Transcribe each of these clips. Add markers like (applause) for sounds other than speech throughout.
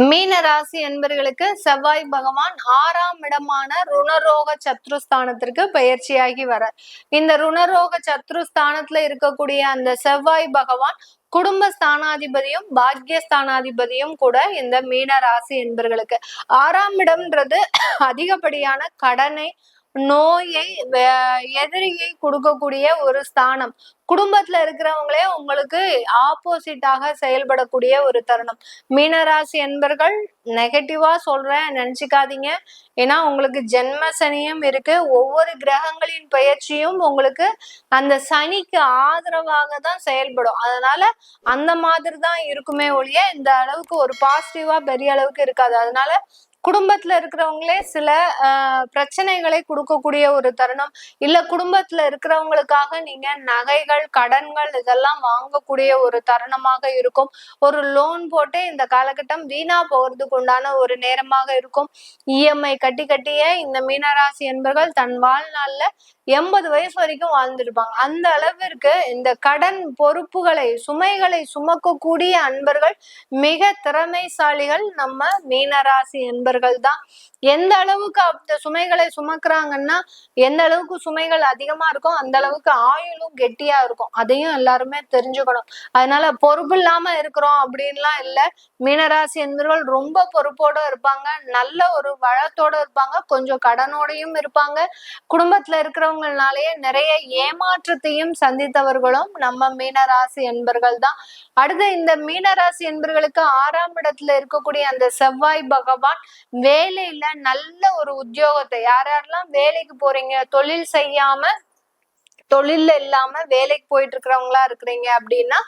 மீன ராசி என்பர்களுக்கு செவ்வாய் பகவான் ஆறாம் இடமான ருணரோக சத்ருஸ்தானத்திற்கு பயிற்சியாகி வர. இந்த ருணரோக சத்ருஸ்தானத்துல இருக்கக்கூடிய அந்த செவ்வாய் பகவான் குடும்ப ஸ்தானாதிபதியும் பாக்கிய ஸ்தானாதிபதியும் கூட இந்த மீன ராசி என்பர்களுக்கு ஆறாம் இடம்ன்றது அதிகப்படியான கடனை நோயை எதிரியை கொடுக்கக்கூடிய ஒரு ஸ்தானம். குடும்பத்துல இருக்கிறவங்களே உங்களுக்கு ஆப்போசிட்டாக செயல்படக்கூடிய ஒரு தருணம். மீனராசி என்பர்கள் நெகட்டிவா சொல்றேன் நினைச்சுக்காதீங்க. ஏன்னா உங்களுக்கு ஜென்ம சனியும் இருக்கு. ஒவ்வொரு கிரகங்களின் பயிற்சியும் உங்களுக்கு அந்த சனிக்கு ஆதரவாக தான் செயல்படும். அதனால அந்த மாதிரி தான் இருக்குமே ஒழிய இந்த அளவுக்கு ஒரு பாசிட்டிவா பெரிய அளவுக்கு இருக்காது. அதனால குடும்பத்துல இருக்கிறவங்களே சில பிரச்சனைகளை கொடுக்கக்கூடிய ஒரு தருணம். இல்ல குடும்பத்துல இருக்கிறவங்களுக்காக நீங்க நகைகள் கடன்கள் இதெல்லாம் வாங்கக்கூடிய ஒரு தருணமாக இருக்கும். ஒரு லோன் போட்டு இந்த காலகட்டம் வீணா போகிறதுக்கு உண்டான ஒரு நேரமாக இருக்கும். இஎம்ஐ கட்டி கட்டிய இந்த மீனராசி என்பர்கள் தன் வாழ்நாள்ல எண்பது வயசு வரைக்கும் வாழ்ந்திருப்பாங்க. அந்த அளவிற்கு இந்த கடன் பொறுப்புகளை சுமைகளை சுமக்கக்கூடிய அன்பர்கள் மிக திறமைசாலிகள் நம்ம மீனராசி என்பர்கள். தான் எந்த அளவுக்கு அந்த சுமைகளை சுமக்குறாங்கன்னா எந்த அளவுக்கு சுமைகள் அதிகமா இருக்கும் அந்த அளவுக்கு ஆயுளும் கெட்டியா இருக்கும். அதையும் எல்லாருமே தெரிஞ்சுக்கணும். அதனால பொறுப்பு இல்லாம இருக்கிறோம் அப்படின்லாம் இல்லை. மீனராசி என்பவர்கள் ரொம்ப பொறுப்போட இருப்பாங்க. நல்ல ஒரு வளத்தோட இருப்பாங்க. கொஞ்சம் கடனோடையும் இருப்பாங்க. குடும்பத்துல இருக்கிறவங்கனாலேயே நிறைய ஏமாற்றத்தையும் சந்தித்தவர்களும் நம்ம மீனராசி என்பர்கள் தான். அடுத்து இந்த மீனராசி என்பர்களுக்கு ஆறாம் இடத்துல இருக்கக்கூடிய அந்த செவ்வாய் பகவான் வேலையில நல்ல ஒரு உத்தியோகத்தை யார் யாரெல்லாம் வேலைக்கு போறீங்க தொழில் செய்யாம தொழில்ல இல்லாம வேலைக்கு போயிட்டு இருக்கிறவங்களா இருக்கிறீங்க அப்படின்னா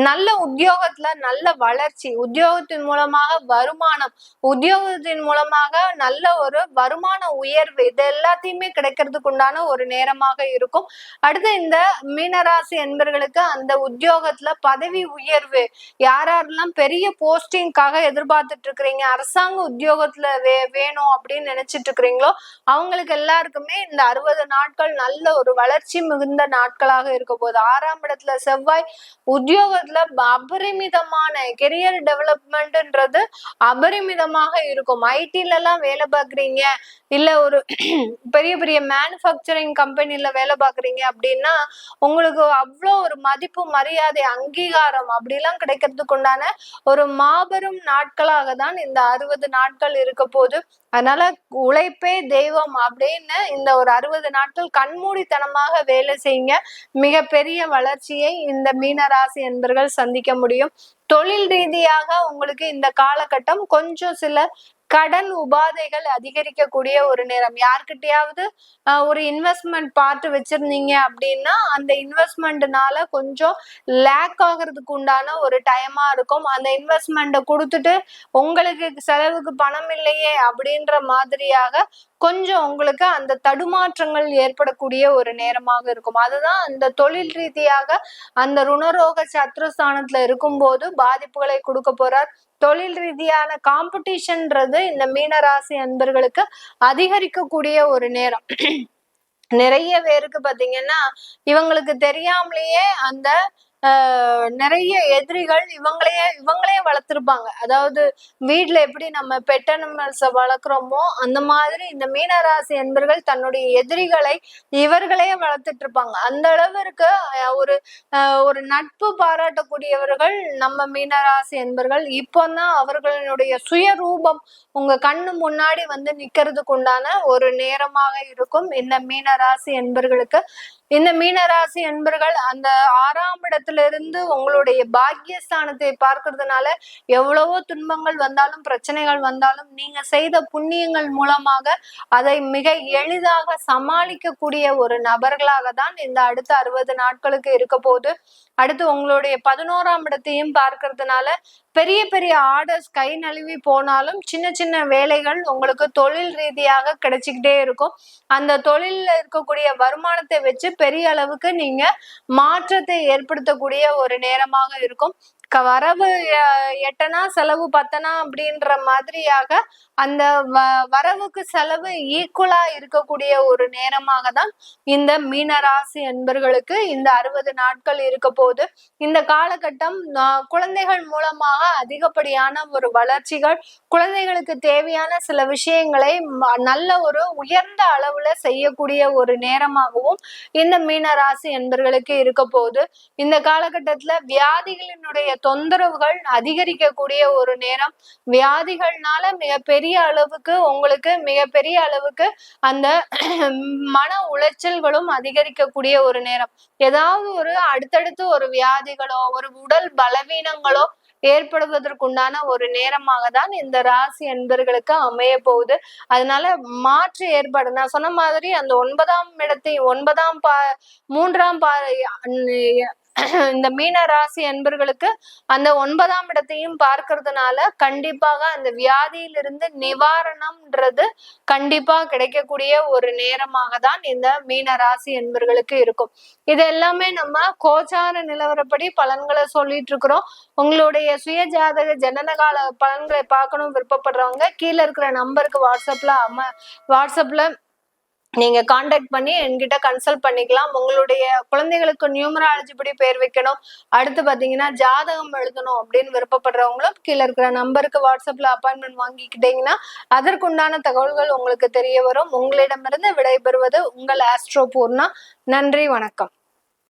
நல்ல உத்தியோகத்துல நல்ல வளர்ச்சி உத்தியோகத்தின் மூலமாக வருமானம் உத்தியோகத்தின் மூலமாக நல்ல ஒரு வருமான உயர்வு இது எல்லாத்தையுமே கிடைக்கிறதுக்கு உண்டான ஒரு நேரமாக இருக்கும். அடுத்து இந்த மீனராசி என்பர்களுக்கு அந்த உத்தியோகத்துல பதவி உயர்வு யாரெல்லாம் பெரிய போஸ்டிங்காக எதிர்பார்த்துட்டு இருக்கிறீங்க அரசாங்க உத்தியோகத்துல வே வேணும் அப்படின்னு நினைச்சிட்டு இருக்கிறீங்களோ அவங்களுக்கு எல்லாருக்குமே இந்த அறுபது நாட்கள் நல்ல ஒரு வளர்ச்சி மிகுந்த மிகுந்த நாட்களாக இருக்க போது ஆறாம் இடத்துல செவ்வாய் உத்தியோகத்துல அபரிமிதமான கெரியர் டெவலப்மெண்ட்ன்றது அபரிமிதமாக இருக்கும். ஐடில எல்லாம் வேலை பார்க்குறீங்க. இல்ல ஒரு (clears throat) பெரிய பெரிய மேனுஃபேக்சரிங் கம்பெனில வேலை பார்க்குறீங்க அப்படின்னா உங்களுக்கு அவ்வளோ ஒரு மதிப்பு மரியாதை அங்கீகாரம் அப்படிலாம் கிடைக்கிறதுக்கு உண்டான ஒரு மாபெரும் நாட்களாக தான் இந்த அறுபது நாட்கள் இருக்க போது அதனால உழைப்பே தெய்வம் அப்படின்னு இந்த ஒரு அறுபது நாட்கள் கண்மூடித்தனமாக வேலை செய்யுங்க. மிகப்பெரிய வளர்ச்சியை இந்த மீனராசி என்பர்கள் சந்திக்க முடியும். தொழில் ரீதியாக உங்களுக்கு இந்த காலகட்டம் கொஞ்சம் சில கடன் உபாதைகள் அதிகரிக்கக்கூடிய ஒரு நேரம். யார்கிட்டயாவது ஒரு இன்வெஸ்ட்மெண்ட் பார்த்து வச்சிருந்தீங்க அப்படின்னா அந்த இன்வெஸ்ட்மெண்ட்னால கொஞ்சம் லேக் ஆகிறதுக்கு உண்டான ஒரு டைமா இருக்கும். அந்த இன்வெஸ்ட்மெண்ட்டை கொடுத்துட்டு உங்களுக்கு செலவுக்கு பணம் இல்லையே அப்படின்ற மாதிரியாக கொஞ்சம் உங்களுக்கு அந்த தடுமாற்றங்கள் ஏற்படக்கூடிய ஒரு நேரமாக இருக்கும். அதுதான் அந்த தொழில் ரீதியாக அந்த ருணரோக சத்ருஸ்தானத்துல இருக்கும்போது பாதிப்புகளை கொடுக்க போறார். தொழில் ரீதியான காம்படிஷன்ன்றது இந்த மீனராசி அன்பர்களுக்கு அதிகரிக்கக்கூடிய ஒரு நேரம். நிறைய பேருக்கு பாத்தீங்கன்னா இவங்களுக்கு தெரியாமலேயே அந்த நிறைய எதிரிகள் இவங்களையே இவங்களையே வளர்த்துருப்பாங்க. அதாவது வீட்டுல எப்படி நம்ம பெட் அனிமல்ஸ வளர்க்குறோமோ அந்த மாதிரி இந்த மீனராசி என்பர்கள் தன்னுடைய எதிரிகளை இவர்களே வளர்த்துட்டு இருப்பாங்க அந்த அளவிற்கு ஒரு ஒரு நட்பு பாராட்டக்கூடியவர்கள் நம்ம மீனராசி என்பர்கள். இப்போதான் அவர்களுடைய சுயரூபம் உங்க கண்ணு முன்னாடி வந்து நிக்கிறதுக்கு உண்டான ஒரு நேரமாக இருக்கும். இந்த மீனராசி என்பர்களுக்கு இந்த மீனராசி என்பர்கள் அந்த ஆறாம் இடத்துல இருந்து உங்களுடைய பாக்கியஸ்தானத்தை பார்க்கறதுனால எவ்வளவோ துன்பங்கள் வந்தாலும் பிரச்சனைகள் வந்தாலும் நீங்க செய்த புண்ணியங்கள் மூலமாக அதை மிக எளிதாக சமாளிக்கக்கூடிய ஒரு நபர்களாக தான் இந்த அடுத்த அறுபது நாட்களுக்கு இருக்க போது அடுத்து உங்களுடைய பதினோராம் இடத்தையும் பார்க்கறதுனால பெரிய பெரிய ஆர்டர்ஸ் கை நழுவி போனாலும் சின்ன சின்ன வேலைகள் உங்களுக்கு தொழில் ரீதியாக கிடைச்சிக்கிட்டே இருக்கும். அந்த தொழிலில் இருக்கக்கூடிய வருமானத்தை வச்சு பெரிய அளவுக்கு நீங்க மாற்றத்தை ஏற்படுத்தக்கூடிய ஒரு நேரமாக இருக்கும். வரவு எட்டனா செலவு பத்தனா அப்படின்ற மாதிரியாக அந்த வ- வரவுக்கு செலவு ஈக்குவலா இருக்கக்கூடிய ஒரு நேரமாக தான் இந்த மீனராசி என்பர்களுக்கு இந்த அறுபது நாட்கள் இருக்க போகுது இந்த காலகட்டம் குழந்தைகள் மூலமாக அதிகப்படியான ஒரு வளர்ச்சிகள் குழந்தைகளுக்கு தேவையான சில விஷயங்களை நல்ல ஒரு உயர்ந்த அளவுல செய்யக்கூடிய ஒரு நேரமாகவும் இந்த மீனராசி என்பர்களுக்கு இருக்க போது இந்த காலகட்டத்துல வியாதிகளினுடைய தொந்தரவுகள் அதிகரிக்கக்கூடிய ஒரு நேரம். வியாதிகள்னால மிகப்பெரிய அளவுக்கு உங்களுக்கு மிகப்பெரிய அளவுக்கு அந்த (clears throat) மன உளைச்சல்களும் அதிகரிக்கக்கூடிய ஒரு நேரம். ஏதாவது ஒரு அடுத்தடுத்து ஒரு வியாதிகளோ ஒரு உடல் பலவீனங்களோ ஏற்படுவதற்குண்டான ஒரு நேரமாக தான் இந்த ராசி என்பர்களுக்கு அமைய போகுது. அதனால மாற்று ஏற்பாடு நான் சொன்ன மாதிரி அந்த ஒன்பதாம் இடத்தை ஒன்பதாம் பா மூன்றாம் பா இந்த மீன ராசி என்பர்களுக்கு அந்த ஒன்பதாம் இடத்தையும் பார்க்கறதுனால கண்டிப்பாக அந்த வியாதியிலிருந்து நிவாரணம்ன்றது கண்டிப்பா கிடைக்கக்கூடிய ஒரு நேரமாக தான் இந்த மீன ராசி என்பர்களுக்கு இருக்கும். இது எல்லாமே நம்ம கோச்சார நிலவரப்படி பலன்களை சொல்லிட்டு இருக்கிறோம். உங்களுடைய சுய ஜாதக ஜனனகால பலன்களை பார்க்கணும் விருப்பப்படுறவங்க கீழே இருக்கிற நம்பருக்கு வாட்ஸ்அப்ல அம வாட்ஸ்அப்ல நீங்க காண்டாக்ட் பண்ணி என்கிட்ட கன்சல்ட் பண்ணிக்கலாம். உங்களுடைய குழந்தைகளுக்கு நியூமராலஜி படி பேர் வைக்கணும். அடுத்து பாத்தீங்கன்னா ஜாதகம் எழுதணும் அப்படின்னு விருப்பப்படுறவங்களும் கீழே இருக்கிற நம்பருக்கு வாட்ஸ்அப்ல அப்பாயின்மெண்ட் வாங்கிக்கிட்டீங்கன்னா அதற்குண்டான தகவல்கள் உங்களுக்கு தெரிய வரும். உங்களிடமிருந்து விடைபெறுவது உங்கள் ஆஸ்ட்ரோ பூர்ணா நன்றி வணக்கம்.